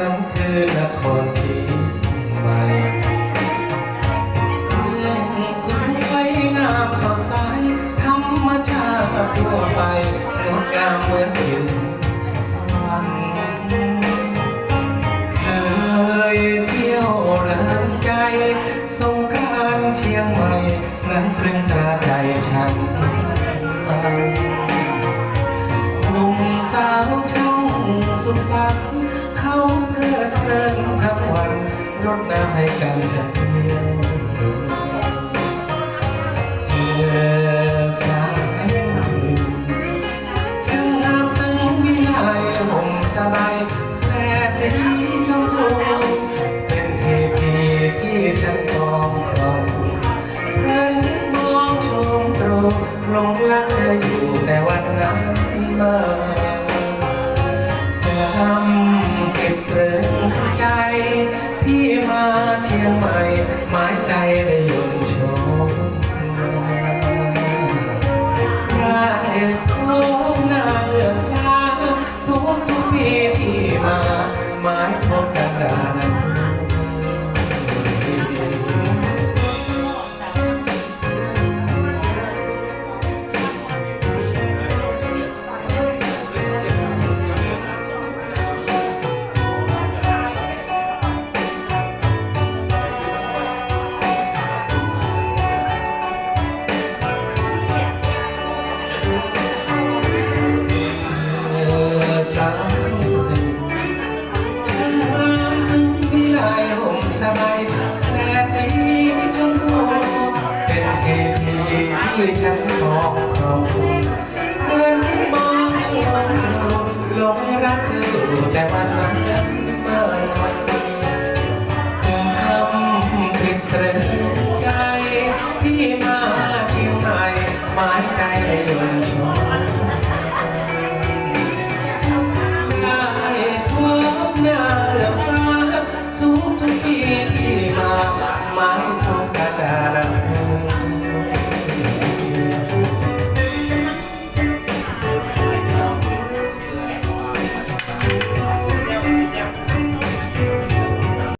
นั้นคือนครเชียใหม่เมืองสวยงามสดใสธรรมชาทั่วไปงดงามเหมือนอยู่สวรเคยเที่ยวเริงใจสงกาเชียงใหม่นั้นตรึงตาใจฉันหนุ่มสาวชงสุขสันต์ เขาเพลิดเพลินทั้งวันรดน้ำให้กันฉันเที่ยวดูเจอสายหนึ่งช่างงามซึ้งวิไลห่มสบายแต่สีชมพูเป็นเทพีที่ฉันมองครองเพลินนึกมองชมตรูหลงรักเธออยู่แต่วันนั้นมาจำ ที่ฉั